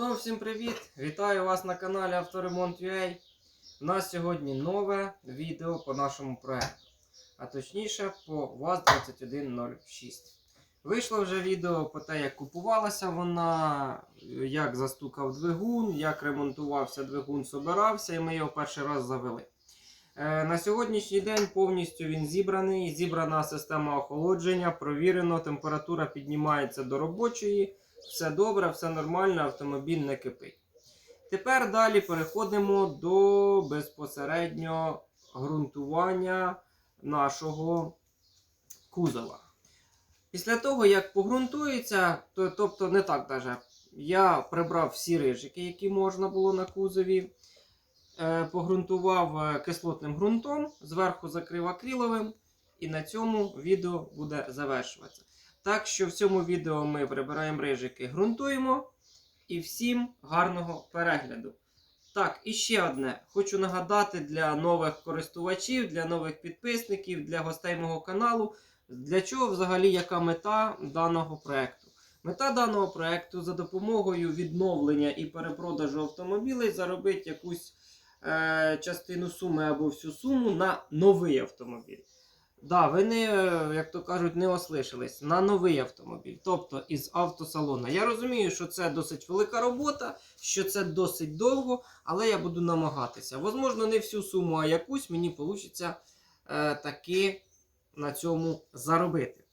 Знову всім привіт! Вітаю вас на каналі Авторемонт.ua. У нас сьогодні нове відео по нашому проекту, а точніше по ВАЗ-2106. Вийшло вже відео по те, як купувалася вона, як застукав двигун, як ремонтувався двигун, собирався, і ми його перший раз завели. Е, На сьогоднішній день повністю він зібраний, зібрана система охолодження, провірено, температура піднімається до робочої. Все добре, все нормально, автомобіль не кипить. Тепер далі переходимо до безпосередньо ґрунтування нашого кузова. Після того, як погрунтується, то, тобто не так даже, я прибрав всі рижики, які можна було на кузові, е, погрунтував е, кислотним ґрунтом, зверху закрив акриловим, і на цьому відео буде завершуватися. Так що в цьому відео ми прибираємо рижики, ґрунтуємо. І всім гарного перегляду. Так, і ще одне. Хочу нагадати для нових користувачів, для нових підписників, для гостей мого каналу, для чого взагалі яка мета даного проекту. Мета даного проекту за допомогою відновлення і перепродажу автомобілів заробити якусь е, частину суми або всю суму на новий автомобіль. Да, ви не, як то кажуть, не ослишались на новий автомобіль, тобто із автосалона. Я розумію, що це досить велика робота, що це досить довго, але я буду намагатися. Возможно, не всю суму, а якусь мені вийде е, таки на цьому заробити.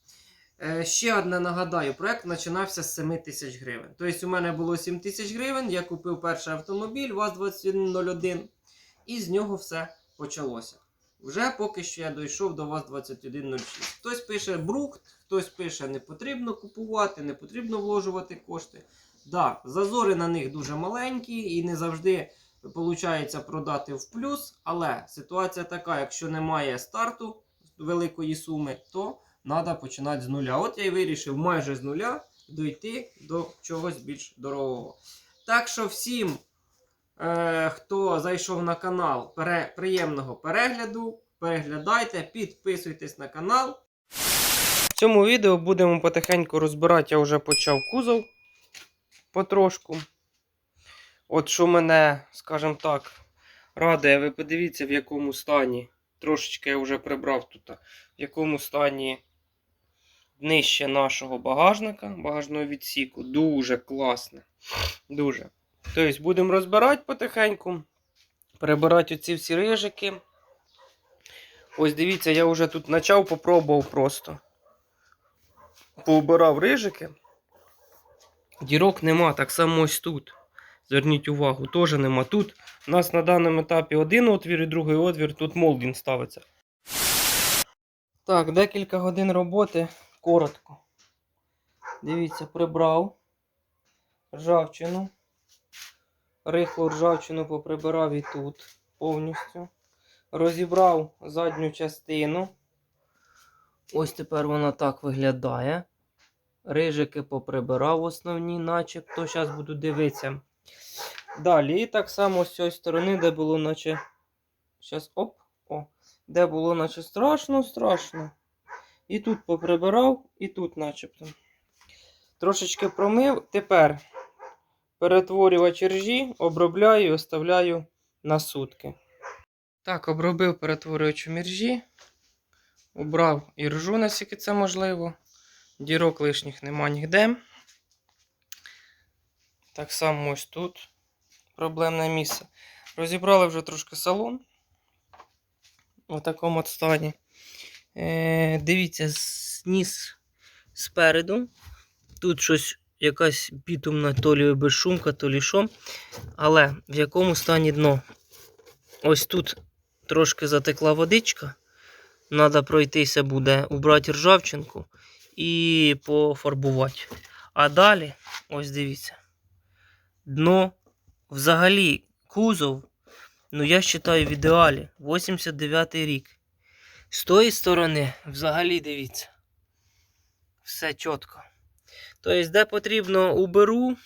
Е, ще одне нагадаю, проект починався з 7 тисяч гривень. Тобто, у мене було 7 тисяч гривень, я купив перший автомобіль ВАЗ-2101, і з нього все почалося. Вже поки що я дійшов до вас 2106. Хтось пише брухт, хтось пише не потрібно купувати, не потрібно вложувати кошти. Да, зазори на них дуже маленькі і не завжди виходить продати в плюс. Але ситуація така: якщо немає старту великої суми, то треба починати з нуля. От я і вирішив майже з нуля дійти до чогось більш дорогого. Так що всім Е, хто зайшов на канал, пере, приємного перегляду. Переглядайте, підписуйтесь на канал. В цьому відео будемо потихеньку розбирати, я вже почав кузов потрошку. От що мене, скажімо так, радує, ви подивіться, в якому стані. Трошечки я вже прибрав тут, в якому стані днище нашого багажника, багажного відсіку. Дуже класне. Дуже. Тобто будемо розбирати потихеньку. Перебирати оці всі рижики. Ось дивіться, я вже тут почав, попробував просто. Поубирав рижики. Дірок нема, так само ось тут. Зверніть увагу, теж нема. Тут у нас на даному етапі один отвір і другий отвір, тут молдінг ставиться. Так, декілька годин роботи коротко. Дивіться, прибрав ржавчину. Рихлу ржавчину поприбирав і тут повністю. Розібрав задню частину. Ось тепер вона так виглядає. Рижики поприбирав основні, начебто. Зараз буду дивитися. Далі, і так само з цієї сторони, де було, наче. Зараз, оп, о, де було, наче страшно, страшно. І тут поприбирав, і тут, начебто. Трошечки промив. Тепер перетворювач ржі, обробляю і оставляю на сутки. Так, обробив перетворювач міржі. Убрав і ржу, наскільки це можливо. Дірок лишніх нема ніде. Так само ось тут проблемне місце. Розібрали вже трошки салон. У такому от стані. Е, дивіться, ніс спереду. Тут щось якась бітумна то лі безшумка, то лі що. Але в якому стані дно? Ось тут трошки затекла водичка. Треба пройтися буде, убрати ржавчинку і пофарбувати. А далі, ось дивіться, дно взагалі кузов, ну я вважаю в ідеалі 89-й рік. З тої сторони, взагалі дивіться, все чітко. Тобто, де потрібно, уберу,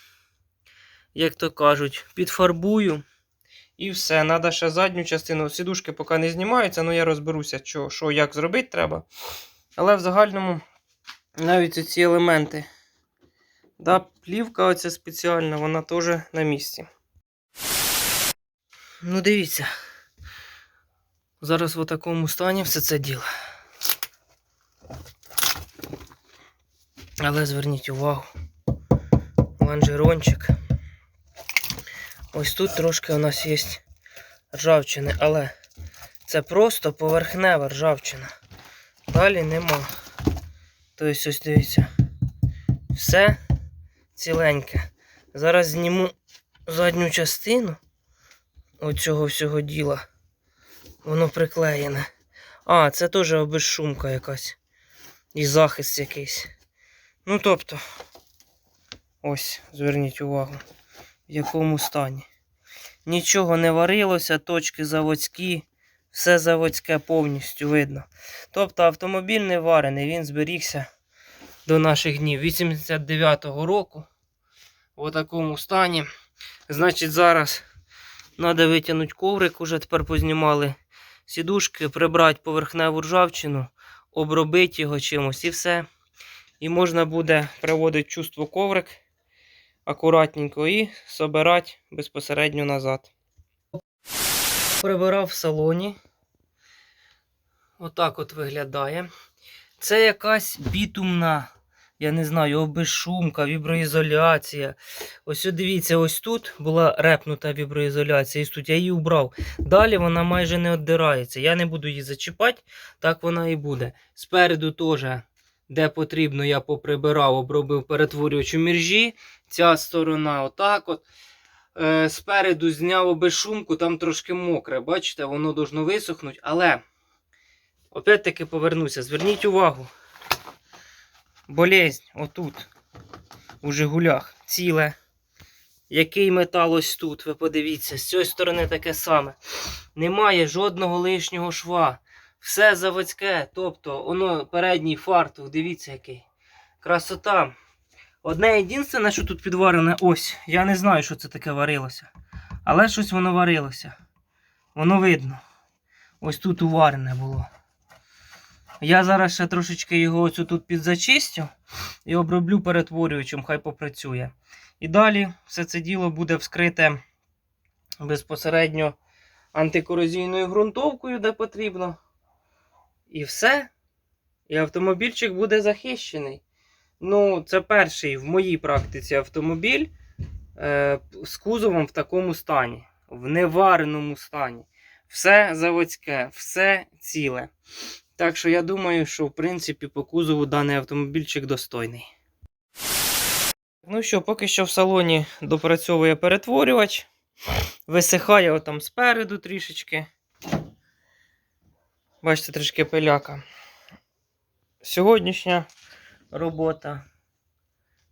як то кажуть, підфарбую. І все. Треба ще задню частину. Сідушки поки не знімаються, але я розберуся, що, що як зробити треба. Але в загальному навіть ці елементи Да, плівка оця спеціальна, вона теж на місці. Ну, дивіться. Зараз в такому стані все це діло. Але зверніть увагу. Ланжерончик. Ось тут трошки у нас є ржавчини, але це просто поверхнева ржавчина. Далі нема. Тобто, ось дивіться. Все ціленьке. Зараз зніму задню частину оцього всього діла. Воно приклеєне. А, це теж обезшумка якась. І захист якийсь. Ну тобто, ось, зверніть увагу, в якому стані. Нічого не варилося, точки заводські, все заводське повністю видно. Тобто автомобіль не варений, він зберігся до наших днів. 89-го року. В такому стані. Значить, зараз треба витягнути коврик, уже тепер познімали сідушки, прибрати поверхневу ржавчину, обробити його чимось і все. І можна буде приводити чувство коврик акуратненько і собирати безпосередньо назад. Прибирав в салоні. Отак от виглядає. Це якась бітумна, я не знаю, обезшумка, віброізоляція. Ось дивіться, ось тут була репнута віброізоляція, і тут я її убрав. Далі вона майже не віддирається. Я не буду її зачіпати, так вона і буде. Спереду теж, де потрібно, я поприбирав, обробив перетворювачу міржі. Ця сторона отак от. Е, спереду зняв обезшумку, там трошки мокре. Бачите, воно должно висохнути. Але, опять-таки повернуся, зверніть увагу. Болезнь отут, у Жигулях, ціле. Який метал ось тут, ви подивіться, з цієї сторони таке саме. Немає жодного лишнього шва. Все заводське, тобто воно передній фартух, дивіться який. Красота. Одне єдине, що тут підварене, ось. Я не знаю, що це таке варилося. Але щось воно варилося. Воно видно. Ось тут уварене було. Я зараз ще трошечки його оцю тут підзачистю і оброблю перетворюючим, хай попрацює. І далі все це діло буде вскрите безпосередньо антикорозійною ґрунтовкою, де потрібно. І все. І автомобільчик буде захищений. Ну, це перший в моїй практиці автомобіль е, з кузовом в такому стані, в невареному стані. Все заводське, все ціле. Так що я думаю, що в принципі по кузову даний автомобільчик достойний. Ну що, поки що в салоні допрацьовує перетворювач. Висихає отам спереду трішечки. Бачите, трішки пиляка. Сьогоднішня робота.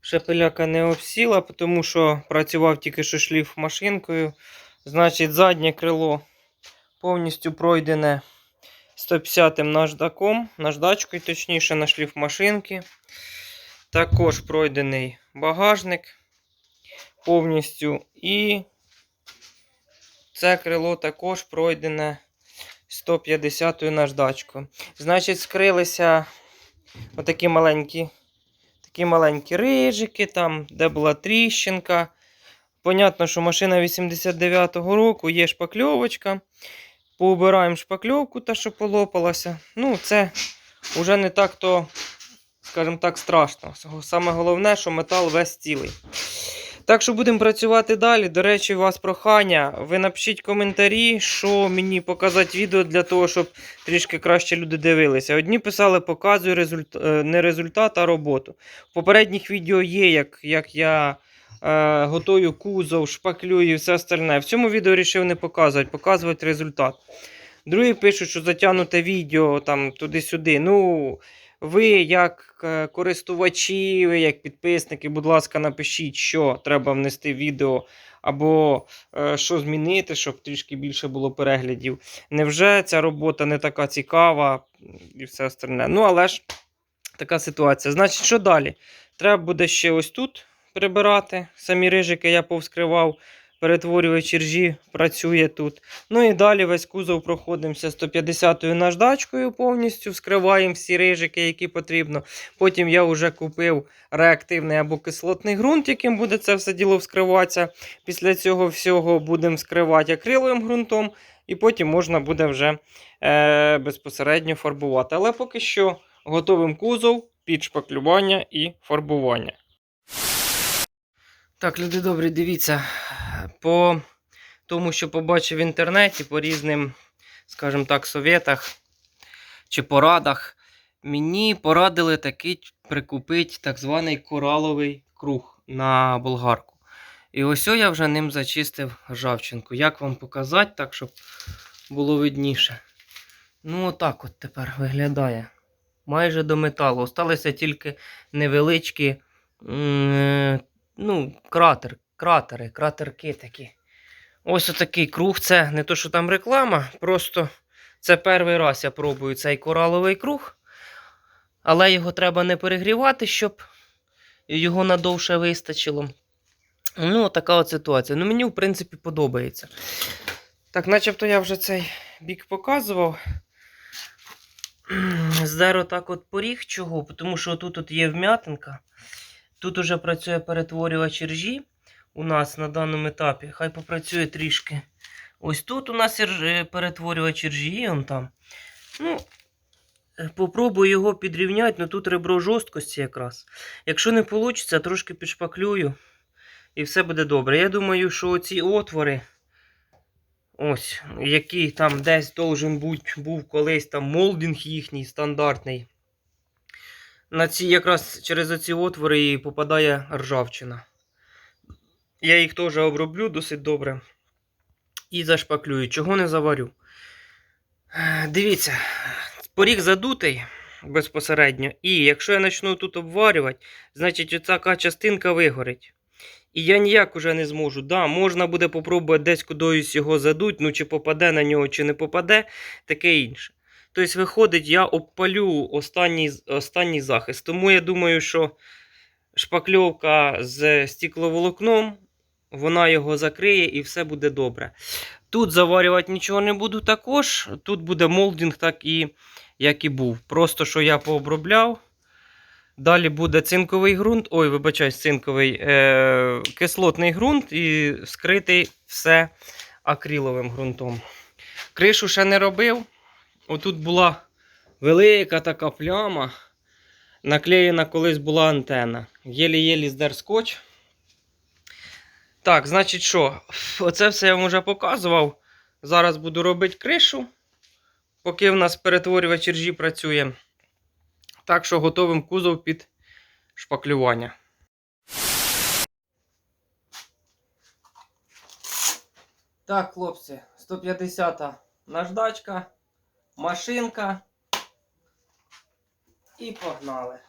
Ще пиляка не обсіла, тому що працював тільки що шліф машинкою. Значить, заднє крило повністю пройдене 150-м наждаком, наждачкою, точніше, на шліф машинки. Також пройдений багажник повністю. І це крило також пройдене 150-ю наждачкою. Значить, скрилися отакі маленькі, такі маленькі рижики, там, де була тріщинка. Понятно, що машина 89-го року, є шпакльовочка. Поубираємо шпакльовку, та що полопалася. Ну, це вже не так то, скажімо так, страшно. Саме головне, що метал весь цілий. Так що будемо працювати далі. До речі, у вас прохання. Ви напишіть коментарі, що мені показати відео для того, щоб трішки краще люди дивилися. Одні писали, показую результ... е, не результат, а роботу. В попередніх відео є, як, як я е, готую кузов, шпаклюю і все остальне. В цьому відео вирішив не показувати, показувати результат. Другі пишуть, що затягнуте відео там туди-сюди. Ну, ви, як е, користувачі, ви як підписники, будь ласка, напишіть, що треба внести в відео, або е, що змінити, щоб трішки більше було переглядів. Невже ця робота не така цікава і все остальне. Ну, але ж така ситуація. Значить, що далі? Треба буде ще ось тут прибирати. Самі рижики я повскривав. Перетворювач ржі працює тут. Ну і далі весь кузов проходимося 150-ю наждачкою повністю, вскриваємо всі рижики, які потрібно. Потім я вже купив реактивний або кислотний ґрунт, яким буде це все діло вскриватися. Після цього всього будемо вскривати акриловим ґрунтом, і потім можна буде вже е, безпосередньо фарбувати. Але поки що готовим кузов під шпаклювання і фарбування. Так, люди добрі, дивіться, по тому, що побачив в інтернеті, по різним, скажімо так, советах чи порадах, мені порадили таки прикупити так званий кораловий круг на болгарку. І ось я вже ним зачистив ржавчинку. Як вам показати, так, щоб було видніше. Ну, отак от тепер виглядає. Майже до металу. Осталися тільки невеличкі е, ну, кратер, кратери, кратерки такі. Ось отакий круг. Це не то, що там реклама, просто це перший раз я пробую цей кораловий круг. Але його треба не перегрівати, щоб його надовше вистачило. Ну, така от ситуація. Ну, мені, в принципі, подобається. Так, начебто я вже цей бік показував. Здеро так от поріг чого, тому що тут є вм'ятинка. Тут уже працює перетворювач ржі у нас на даному етапі. Хай попрацює трішки. Ось тут у нас перетворювач ржі, он там. Ну, е, попробую його підрівняти, але тут ребро жорсткості якраз. Якщо не вийде, трошки підшпаклюю. І все буде добре. Я думаю, що ці отвори, ось, який там десь должен бути, був колись там молдинг їхній стандартний. На ці якраз через оці отвори і попадає ржавчина. Я їх теж оброблю досить добре. І зашпаклюю, чого не заварю. Дивіться, поріг задутий безпосередньо. І якщо я почну тут обварювати, значить оця частинка вигорить. І я ніяк уже не зможу. Да, можна буде попробувати десь кудись його задуть, ну чи попаде на нього, чи не попаде, таке інше. Тобто, виходить, я обпалю останній, останній захист. Тому я думаю, що шпакльовка з стекловолокном, вона його закриє і все буде добре. Тут заварювати нічого не буду також. Тут буде молдинг, так і як і був. Просто що я пообробляв. Далі буде цинковий ґрунт, ой, вибачаюсь, цинковий е- кислотний ґрунт і скритий все акриловим ґрунтом. Кришу ще не робив. Отут була велика така пляма. Наклеєна колись була антена. Єлі-єлі здер скотч. Так, значить що? Оце все я вам вже показував. Зараз буду робити кришу, поки в нас перетворювач ржі працює. Так що готовим кузов під шпаклювання. Так, хлопці, 150-та наждачка, машинка. І погнали.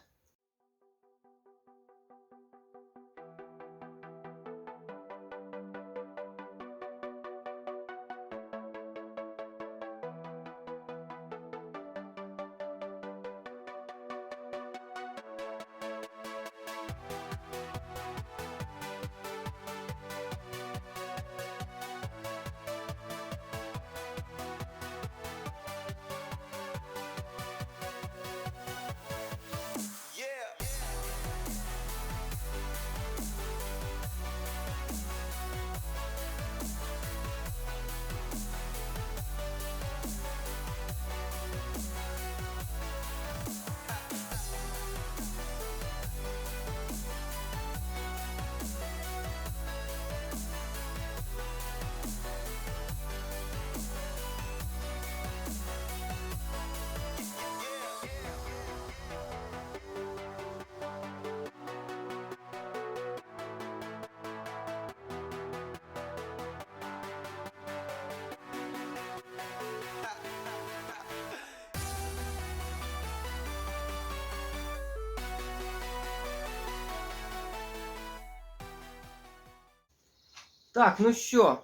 Так, ну що,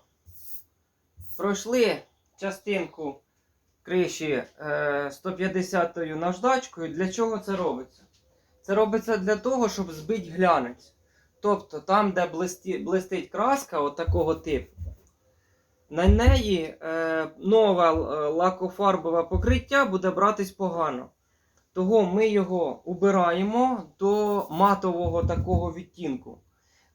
пройшли частинку криші е, 150-ю наждачкою. Для чого це робиться? Це робиться для того, щоб збити глянець. Тобто там, де блисті, блистить краска от такого типу, на неї е, нове е, лакофарбове покриття буде братись погано. Того ми його убираємо до матового такого відтінку.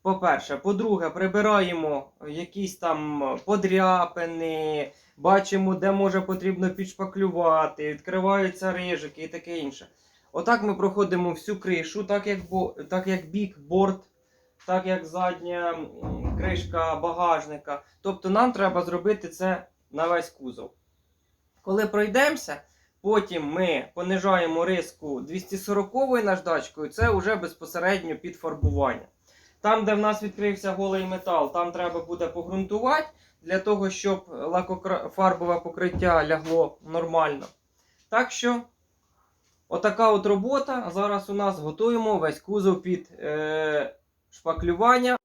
По-перше, по-друге, прибираємо якісь там подряпини, бачимо, де може потрібно підшпаклювати, відкриваються рижики і таке інше. Отак ми проходимо всю кришу, так як, так як бік, борт, так як задня кришка багажника. Тобто нам треба зробити це на весь кузов. Коли пройдемося, потім ми понижаємо риску 240 наждачкою, це вже безпосередньо під фарбування. Там, де в нас відкрився голий метал, там треба буде погрунтувати для того, щоб лакофарбове покриття лягло нормально. Так що, отака от робота. Зараз у нас готуємо весь кузов під е, шпаклювання.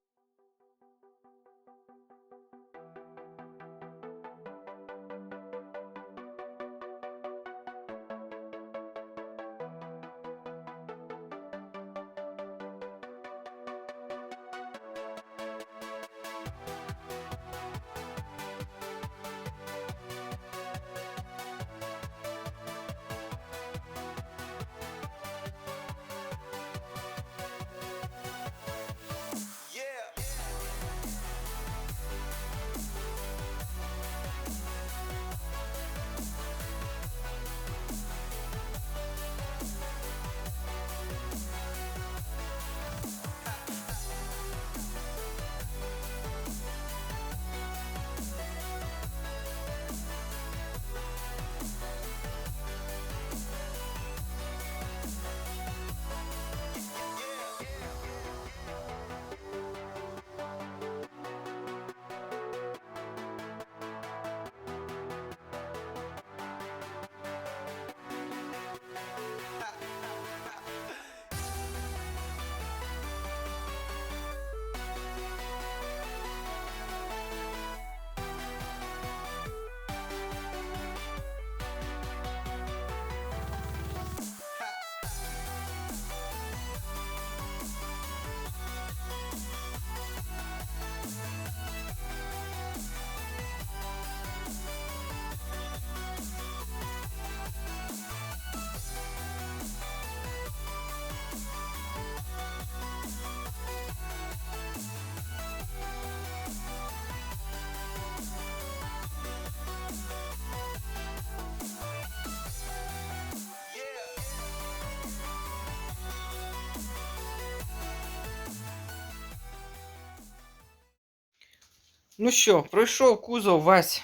Ну що, пройшов кузов весь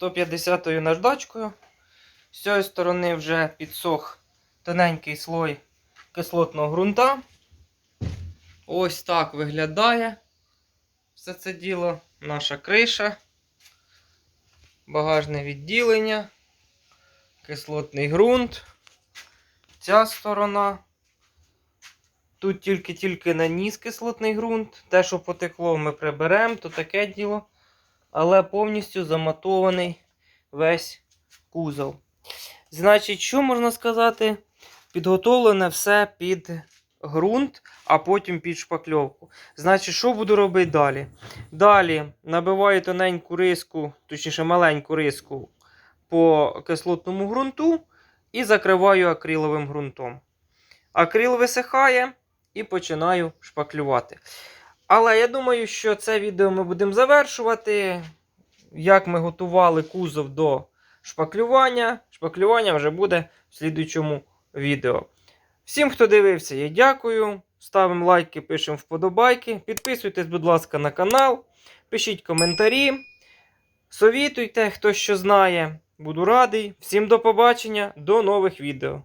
150-ю наждачкою. З цієї сторони вже підсох тоненький слой кислотного ґрунта. Ось так виглядає все це діло. Наша криша, багажне відділення, кислотний ґрунт. Ця сторона. Тут тільки-тільки наніс кислотний ґрунт. Те, що потекло, ми приберемо, то таке діло. Але повністю заматований весь кузов. Значить, що можна сказати? Підготовлене все під ґрунт, а потім під шпакльовку. Значить, що буду робити далі? Далі набиваю тоненьку риску, точніше маленьку риску по кислотному ґрунту і закриваю акриловим ґрунтом. Акрил висихає і починаю шпаклювати. Але я думаю, що це відео ми будемо завершувати. Як ми готували кузов до шпаклювання. Шпаклювання вже буде в слідуючому відео. Всім, хто дивився, я дякую. Ставимо лайки, пишемо вподобайки. Підписуйтесь, будь ласка, на канал. Пишіть коментарі. Совітуйте, хто що знає. Буду радий. Всім до побачення, до нових відео.